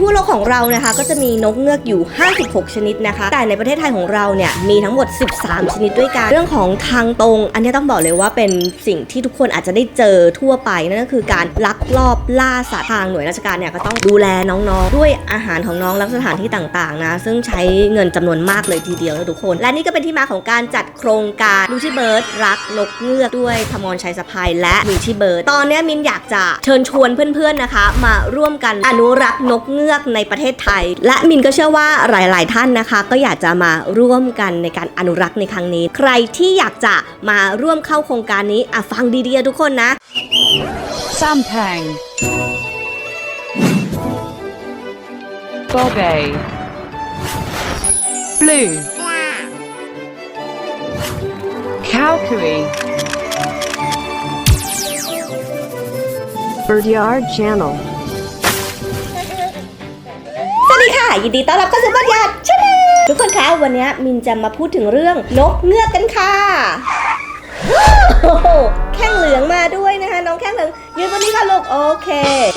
ทั่วโลกของเรานะคะก็จะมีนกเงือกอยู่ 56 ชนิดนะคะ แต่ในประเทศไทยของเราเนี่ยมีทั้งหมด 13 ชนิดด้วยกัน เรื่องของทางตรง อันนี้ต้องบอกเลยว่าเป็นสิ่งที่ทุกคนอาจจะได้เจอทั่วไปนั่นก็คือการลักลอบล่าสัตว์ทางหน่วยราชการเนี่ยก็ต้องดูแลน้องๆ ด้วยอาหารของน้องและสถานที่ต่างๆนะซึ่งใช้เงินจำนวนมากเลยทีเดียวนะทุกคน และนี่ก็เป็นที่มาของการจัดโครงการลูชิเบิร์ดรักนกเงือกด้วยพมรชัยสะพายและลูชิเบิร์ดตอนนี้มินอยากจะเชิญชวนเพื่อนๆนะคะ มาร่วมกันอนุรักษ์นกเงือกในประเทศไทย และมินก็เชื่อว่าหลาย ๆ ท่านนะคะ ก็อยากจะมาร่วมกันในการอนุรักษ์ในครั้งนี้ ใครที่อยากจะมาร่วมเข้าโครงการนี้อะฟังดีๆทุกคนนะ Sampang Bobe Blue Calcary Birdyard Channel. สวัสดีค่ะ ยินดีต้อนรับเข้าสู่บรรยาดชาแนลทุกคนคะวันนี้มินจะมาพูดถึงเรื่องนกเงือกกันค่ะแข้งเหลืองมาด้วยนะคะ น้องแข้งเหลือง ยืนวันนี้ค่ะลูกโอเค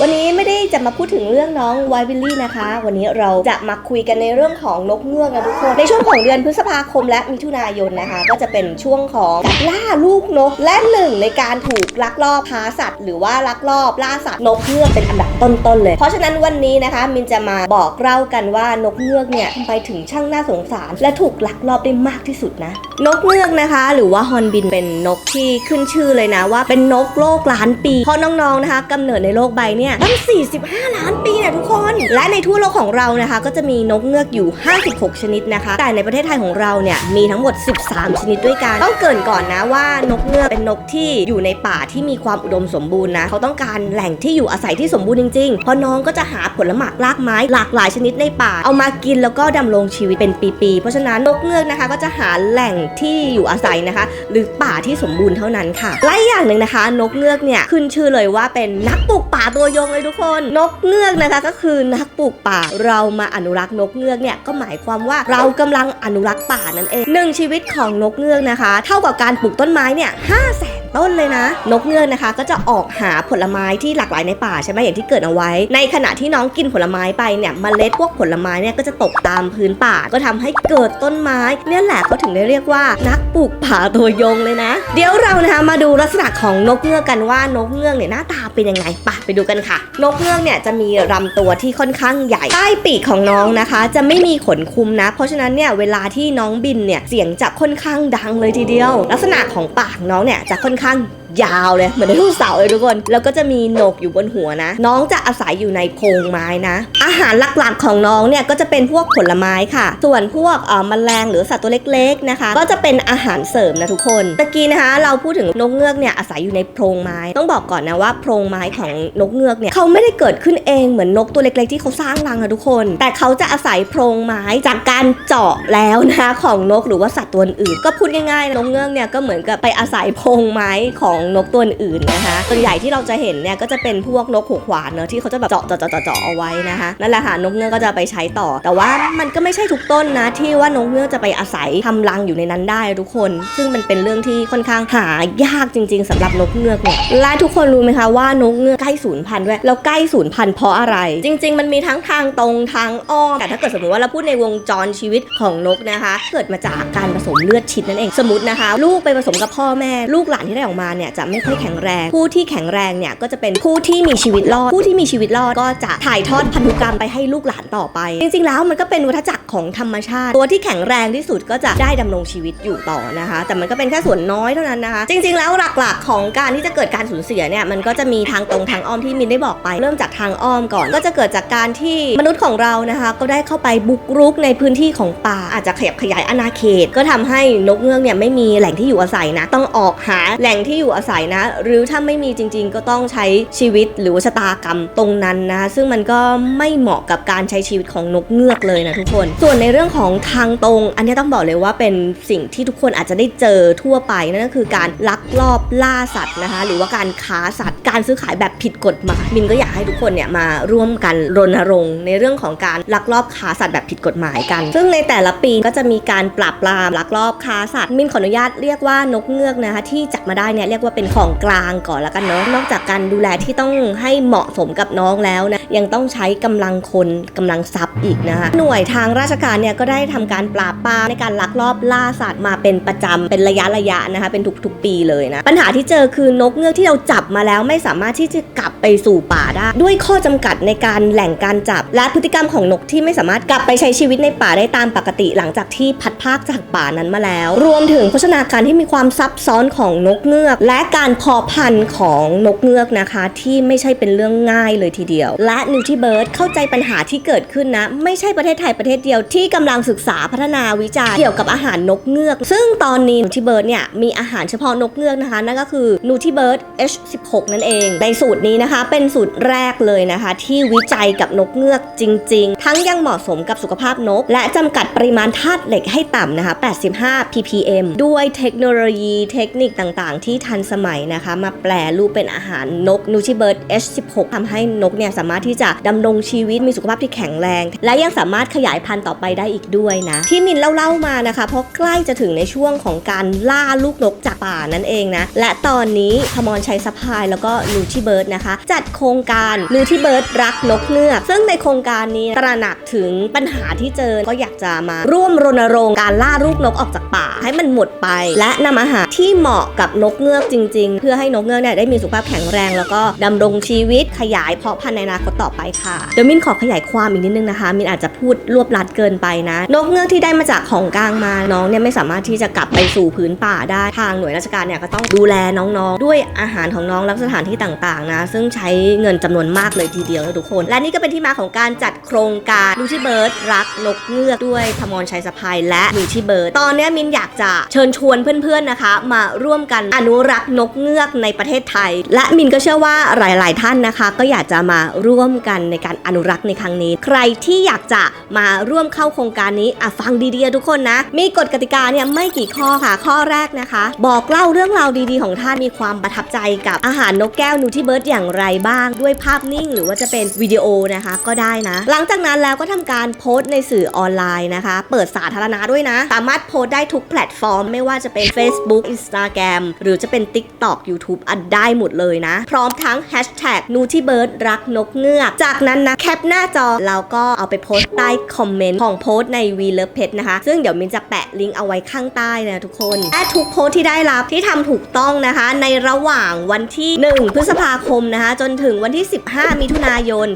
วันนี้ไม่ได้จะมาพูดถึงเรื่องน้องไววิลลี่นะคะ วันนี้เราจะมาคุยกันในเรื่องของนกเงือกนะทุกคน ในช่วงของเดือนพฤษภาคมและมิถุนายนนะคะ ก็จะเป็นช่วงของการล่าลูกนกและหนึ่งในการถูกลักลอบค้าสัตว์ หรือว่าลักลอบล่าสัตว์นกเงือกเป็นอันดับต้นๆเลย เพราะฉะนั้นวันนี้นะคะมินจะมาบอกเล่ากันว่านกเงือกเนี่ยทำไมถึงช่างน่าสงสาร และถูกลักลอบได้มากที่สุดนะ นกเงือกนะคะ หรือว่าฮอนบินเป็นนกที่ขึ้นชื่อเลยนะว่าเป็นนกโลกล้านปีเพราะนองๆนะคะกำเนิดในโลกใบเนี่ยตั้ง 45 ล้านปีเนะทุกคน และในทั่วโลกของเรานะคะ ก็จะมีนกเงือกอยู่ 56 ชนิดนะคะ แต่ในประเทศไทยของเราเนี่ยมีทั้งหมด 13 ชนิดด้วยกันต้องเกรินก่อนนะว่านกเงือกเป็นนกที่อยู่ในป่าที่มีความอุดมสมบูรณ์นะเขาต้องการแหล่งที่อยู่อาศัยที่สมบูรณ์จริงๆเพราะน้องก็จะหาผลหมากรากไม้หลากหลายชนิดในป่า เอามากินแล้วก็ดำรงชีวิตเป็นปีๆเพราะฉะนั้นนกเงือกนะคะ ก็จะหาแหล่งที่อยู่อาศัยนะคะ หรือป่าที่สมบูรณ์เท่านั้นค่ะและอีกอย่างหนึ่งนะคะ นกเงือกเนี่ยขึ้นชื่อเลยว่าเป็นนักปลูกป่าตัวยงเลยทุกคน นกเงือกนะคะก็คือนักปลูกป่าเรามาอนุรักษ์นกเงือกเนี่ยก็หมายความว่าเรากำลังอนุรักษ์ป่านั่นเองหนึ่งชีวิตของนกเงือกนะคะ เท่ากับการปลูกต้นไม้เนี่ยห้าแสน ต้นเลยนะ นกเงือกนะคะ ก็จะออกหาผลไม้ที่หลากหลายในป่าใช่ไหมอย่างที่เกิดเอาไว้ ในขณะที่น้องกินผลไม้ไปเนี่ยเมล็ดพวกผลไม้เนี่ยก็จะตกตามพื้นป่าก็ทำให้เกิดต้นไม้ เนี่ยแหละเขาถึงได้เรียกว่า นักปลูกป่าตัวยงเลยนะ เดี๋ยวเรานะคะมาดูลักษณะของนกเงือกกันว่านกเงือกเนี่ยหน้าตาเป็นยังไงไปไปดูกันค่ะ นกเงือกเนี่ยจะมีลำตัวที่ค่อนข้างใหญ่ใต้ปีกของน้องนะคะ จะไม่มีขนคุมนะ เพราะฉะนั้นเนี่ยเวลาที่น้องบินเนี่ยเสียงจะค่อนข้างดังเลยทีเดียว ลักษณะของปากน้องเนี่ยจะค่อนข้าง ยาวเลย เหมือนไดโนเสาร์เลยทุกคน แล้วก็จะมีโหนกอยู่บนหัวนะ น้องจะอาศัยอยู่ในโพรงไม้นะ อาหารหลักๆของน้องเนี่ยก็จะเป็นพวกผลไม้ค่ะ ส่วนพวกเอ่อแมลงหรือสัตว์ตัวเล็กๆนะคะ ก็จะเป็นอาหารเสริมนะทุกคนตะกี้นะคะ เราพูดถึงนกเงือกเนี่ยอาศัยอยู่ในโพรงไม้ ต้องบอกก่อนนะว่าโพรงไม้ของนกเงือกเนี่ยเขาไม่ได้เกิดขึ้นเองเหมือนนกตัวเล็กๆที่เขาสร้างรังนะทุกคน แต่เขาจะอาศัยโพรงไม้จากการเจาะแล้วนะคะของนกหรือว่าสัตว์ตัวอื่น ก็พูดง่ายๆนกเงือกเนี่ยก็เหมือนกับไปอาศัยโพรงไม้ของนกตัวอื่นนะคะส่วนใหญ่ที่เราจะเห็นเนี่ยก็จะเป็นพวกนกหัวขวานเนอะที่เขาจะแบบเจาะเจาะเจาะเจาะเอาไว้นะคะนั่นแหละค่ะนกเงือกก็จะไปใช้ต่อ แต่ว่ามันก็ไม่ใช่ทุกต้นนะ ที่ว่านกเงือกจะไปอาศัยทำรังอยู่ในนั้นได้ทุกคน ซึ่งมันเป็นเรื่องที่ค่อนข้างหายากจริง ๆสำหรับนกเงือกเนี่ยและทุกคนรู้ไหมคะว่านกเงือกใกล้สูญพันธุ์ด้วยแล้วใกล้สูญพันธุ์เพราะอะไร จริง ๆ มันมีทั้งทางตรงทางอ้อมแต่ถ้าเกิดสมมติว่าเราพูดในวงจรชีวิตของนกนะคะ เกิดมาจากการผสมเลือดชิดนั่นเองสมมตินะคะ ลูกไปผสมกับพ่อแม่ ลูกหลานที่ได้ออกมาเนี่ยจะไม่ค่อยแข็งแรง ผู้ที่แข็งแรงเนี่ยก็จะเป็นผู้ที่มีชีวิตรอด ผู้ที่มีชีวิตรอดก็จะถ่ายทอดพันธุกรรมไปให้ลูกหลานต่อไป จริงๆ แล้วมันก็เป็นวัฏจักรของธรรมชาติ ตัวที่แข็งแรงที่สุดก็จะได้ดำรงชีวิตอยู่ต่อนะคะ แต่มันก็เป็นแค่ส่วนน้อยเท่านั้นนะคะ จริง ๆ แล้วหลักๆ ของการที่จะเกิดการสูญเสียเนี่ยมันก็จะมีทางตรงทางอ้อมที่มินได้บอกไป เริ่มจากทางอ้อมก่อน ก็จะเกิดจากการที่มนุษย์ของเรานะคะ ก็ได้เข้าไปบุกรุกในพื้นที่ของป่า อาจจะขยับขยายอาณาเขต ก็ทำให้นกเงือกเนี่ยไม่มีแหล่งที่อยู่อาศัยนะ ต้องออกหาแหล่งที่อยู่อาศัยนะ หรือถ้าไม่มีจริง ๆ ก็ต้องใช้ชีวิตหรือว่าชะตากรรมตรงนั้นนะ ซึ่งมันก็ไม่เหมาะกับการใช้ชีวิตของนกเงือกเลยนะทุกคน ส่วนในเรื่องของทางตรง อันนี้ต้องบอกเลยว่าเป็นสิ่งที่ทุกคนอาจจะได้เจอทั่วไปนั่นก็คือการลักลอบล่าสัตว์นะคะ หรือว่าการค้าสัตว์ การซื้อขายแบบผิดกฎหมายมินก็อยากให้ทุกคนเนี่ยมาร่วมกันรณรงค์ในเรื่องของการลักลอบค้าสัตว์แบบผิดกฎหมายกัน ซึ่งในแต่ละปีก็จะมีการปราบปรามลักลอบค้าสัตว์มินขออนุญาตเรียกว่านกเงือกนะคะที่จับมาได้เนี่ยเรียกว่าว่าเป็นของกลางก่อนแล้วกันเนาะนอกจากการดูแลที่ต้องให้เหมาะสมกับน้องแล้วนะยังต้องใช้กำลังคนกำลังทรัพย์อีกนะคะหน่วยทางราชการเนี่ยก็ได้ทำการปราบปรามในการลักลอบล่าสัตว์มาเป็นประจำเป็นระยะระยะนะคะเป็นทุกๆปีเลยนะปัญหาที่เจอคือนกเงือกที่เราจับมาแล้วไม่สามารถที่จะกลับไปสู่ป่าได้ ด้วยข้อจำกัดในการแหล่งการจับ และพฤติกรรมของนกที่ไม่สามารถกลับไปใช้ชีวิตในป่าได้ตามปกติหลังจากที่พัดพากจากป่านั้นมาแล้ว รวมถึงโภชนาการที่มีความซับซ้อนของนกเงือก และการเพาะพันธุ์ของนกเงือกนะคะที่ไม่ใช่เป็นเรื่องง่ายเลยทีเดียว และนิวที่เบิร์ดเข้าใจปัญหาที่เกิดขึ้นนะ ไม่ใช่ประเทศไทยประเทศเดียวที่กำลังศึกษาพัฒนาวิจัยเกี่ยวกับอาหารนกเงือก ซึ่งตอนนี้นิวที่เบิร์ดเนี่ยมีอาหารเฉพาะนกเงือกนะคะนั่นก็คือนูที่เบิร์ด H16 นั่นเอง ในสูตรนี้นะคะเป็นสูตรแรกเลยนะคะ ที่วิจัยกับนกเงือกจริง ๆ ทั้งยังเหมาะสมกับสุขภาพนก และจำกัดปริมาณธาตุเหล็กให้ต่ำนะคะ 85 ppm ด้วยเทคโนโลยีเทคนิคต่างๆ ที่ทันสมัยนะคะ มาแปลรูปเป็นอาหารนกนูชิเบิร์ด H16 ทำให้นกเนี่ยสามารถที่จะดำรงชีวิตมีสุขภาพที่แข็งแรง และยังสามารถขยายพันธุ์ต่อไปได้อีกด้วยนะ ที่มินเล่าๆมานะคะ เพราะใกล้จะถึงในช่วงของการล่าลูกนกจากป่านั่นเองนะ และตอนนี้พมรชัยสะพายแล้วก็นูชิเบิร์ดนะคะ จัดโครงการนูชิเบิร์ดรักนกเงือกซึ่งในโครงการนี้ตระหนักถึงปัญหาที่เจอก็อยากจะมาร่วมรณรงค์การล่าลูกนกออกจากป่าให้มันหมดไป และนำอาหารที่เหมาะกับนกเงือกจริง ๆ เพื่อให้นกเงือกเนี่ยได้มีสุขภาพแข็งแรง แล้วก็ดำรงชีวิตขยายเพาะพันธุ์ในอนาคตต่อไปค่ะเดี๋ยวมินขอขยายความอีกนิดนึงนะคะ มินอาจจะพูดรวบลัดเกินไปนะ นกเงือกที่ได้มาจากของกลางมาน้องเนี่ยไม่สามารถที่จะกลับไปสู่พื้นป่าได้ทางหน่วยราชการเนี่ยก็ต้องดูแลน้องๆ ด้วยอาหารของน้องและสถานที่ต่างๆ นะ ซึ่งใช้เงินจำนวนมากเลยทีเดียวนะทุกคน และนี่ก็เป็นที่มาของการจัดโครงการลูชิเบิร์ดรักนกเงือกด้วยพมรชัยสะพายและลูชิเบิร์ดตอนเนี้ยมินอยากจะเชิญชวนเพื่อนๆนะคะ มาร่วมกันอนุรักษ์นกเงือกในประเทศไทย และมินก็เชื่อว่าหลาย ๆ ท่านนะคะ ก็อยากจะมาร่วมกันในการอนุรักษ์ในครั้งนี้ ใครที่อยากจะมาร่วมเข้าโครงการนี้อะฟังดีๆทุกคนนะ มีกฎกติกาเนี่ยไม่กี่ข้อค่ะ ข้อแรกนะคะ บอกเล่าเรื่องราวดีๆ ของท่านมีความประทับใจกับอาหารนกแก้วนูที่เบิร์ดอย่างไรบ้าง ด้วยภาพนิ่ง หรือว่าจะเป็นวิดีโอนะคะก็ได้นะ หลังจากนั้นแล้วก็ทำการโพสต์ในสื่อออนไลน์นะคะ เปิดสาธารณะด้วยนะ สามารถโพสต์ได้ทุกแพลตฟอร์ม ไม่ว่าจะเป็น Facebook Instagram หรือจะเป็น TikTok YouTube อันได้หมดเลยนะ พร้อมทั้ง Hashtag n u t i b i r d รักนกเงือก จากนั้นนะแคปหน้าจอแล้วก็เอาไปโพสต์ใต้คอมเมนต์ของโพสต์ใน We Love Pet นะคะ ซึ่งเดี๋ยวมินจะแปะลิงก์เอาไว้ข้างใต้นะทุกคนและทุกโพสต์ที่ได้รับที่ทำถูกต้องนะคะ ในระหว่างวันที่ 1 พฤษภาคมนะคะ จนถึงวันที่ 15 มิถุนายน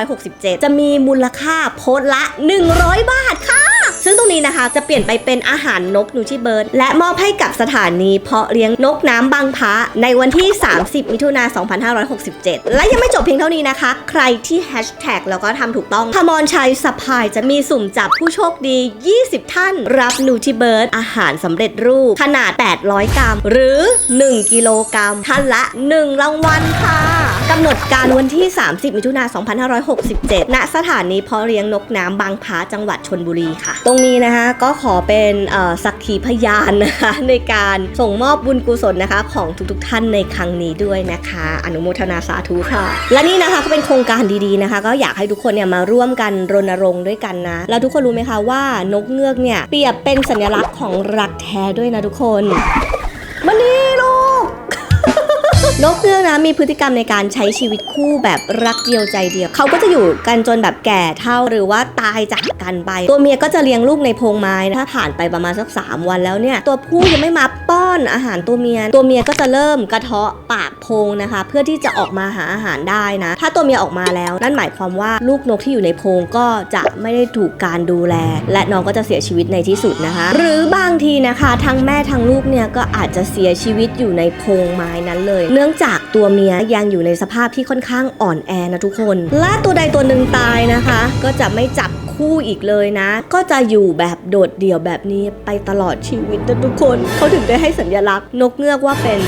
2567 จะมีมูลค่าโพสต์ละ 100 บาทค่ะ ซึ่งตรงนี้นะคะจะเปลี่ยนไปเป็นอาหารนกนูชิเบิร์ดและมอบให้กับสถานีเพาะเลี้ยงนกน้ำบางพระในวันที่ 30 มิถุนา 2567 และยังไม่จบเพียงเท่านี้นะคะ ใครที่แฮชแท็กแล้วก็ทำถูกต้องพมรชัยสพายจะมีสุ่มจับผู้โชคดี 20 ท่าน รับนูชิเบิร์ดอาหารสำเร็จรูป ขนาด 800 กรัม หรือ 1 กิโลกรัมท่านละ 1 รางวัลค่ะกำหนดการวันที่ 30 มิถุนา 2567 ณ สถานีเพาะเลี้ยงนกน้ำบางพระจังหวัดชนบุรีค่ะตรงนี้นะคะก็ขอเป็นสักขีพยานนะคะในการส่งมอบบุญกุศลนะคะ ของทุกๆท่านในครั้งนี้ด้วยนะคะ อนุโมทนาสาธุค่ะ และนี่นะคะก็เป็นโครงการดีๆนะคะ ก็อยากให้ทุกคนเนี่ยมาร่วมกันรณรงค์ด้วยกันนะแล้วทุกคนรู้ไหมคะว่านกเงือกเนี่ยเปรียบเป็นสัญลักษณ์ของรักแท้ด้วยนะทุกคนมันี่ นกเงือกนะมีพฤติกรรมในการใช้ชีวิตคู่แบบรักเดียวใจเดียว เขาก็จะอยู่กันจนแบบแก่เท่าหรือว่าตายจากกันไป ตัวเมียก็จะเลี้ยงลูกในโพรงไม้นะถ้าผ่านไปประมาณสัก3วันแล้วเนี่ย ตัวผู้ยังไม่มาป้อนอาหารตัวเมีย ตัวเมียก็จะเริ่มกระเทาะปากโพรงนะคะ เพื่อที่จะออกมาหาอาหารได้นะ ถ้าตัวเมียออกมาแล้ว นั่นหมายความว่าลูกนกที่อยู่ในโพรงก็จะไม่ได้ถูกการดูแล และน้องก็จะเสียชีวิตในที่สุดนะคะ หรือบางทีนะคะทั้งแม่ทั้งลูกเนี่ยก็อาจจะเสียชีวิตอยู่ในโพรงไม้นั้นเลยเนื่องจากตัวเมียยังอยู่ในสภาพที่ค่อนข้างอ่อนแอนะทุกคน และตัวใดตัวหนึ่งตายนะคะ ก็จะไม่จับคู่อีกเลยนะ ก็จะอยู่แบบโดดเดี่ยวแบบนี้ไปตลอดชีวิตนะทุกคน เขาถึงได้ให้สัญลักษณ์ นกเงือกว่าเป็น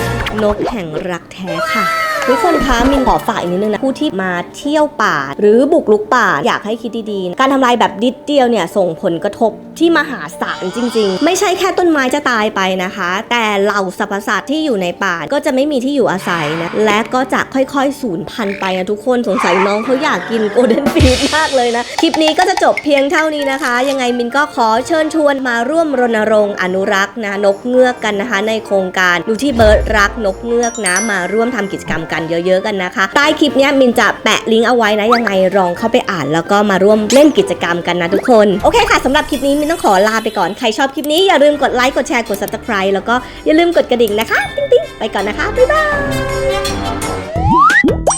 นกแห่งรักแท้ค่ะ ทุกคนคะมินขอฝากอีกนิดนึงนะผู้ที่มาเที่ยวป่า หรือบุกลุกป่าอยากให้คิดดีๆ การทำลายแบบดิดเดียวเนี่ยส่งผลกระทบที่มหาศาลจริง ๆ ไม่ใช่แค่ต้นไม้จะตายไปนะคะ แต่เหล่าสรรพสัตว์ที่อยู่ในป่าก็จะไม่มีที่อยู่อาศัยนะและก็จะค่อยๆสูญพันธุ์ไปนะทุกคนสงสัยน้องเขาอยากกินโกลเด้นฟีดมากเลยนะ คลิปนี้ก็จะจบเพียงเท่านี้นะคะ ยังไงมินก็ขอเชิญชวนมาร่วมรณรงค์อนุรักษ์นะนกเงือกกันนะคะ ในโครงการดูที่เบิร์ดรักนกเงือกนะมาร่วมทำกิจกรรมกันเยอะ ๆ กันนะคะ ใต้คลิปนี้มินจะแปะลิงก์เอาไว้นะยังไงลองเข้าไปอ่าน แล้วก็มาร่วมเล่นกิจกรรมกันนะทุกคน โอเคค่ะสำหรับคลิปนี้มินต้องขอลาไปก่อนใครชอบคลิปนี้อย่าลืมกดไลค์กดแชร์กด subscribe แล้วก็อย่าลืมกดกระดิ่งนะคะ ติ๊งๆไปก่อนนะคะบ๊ายบาย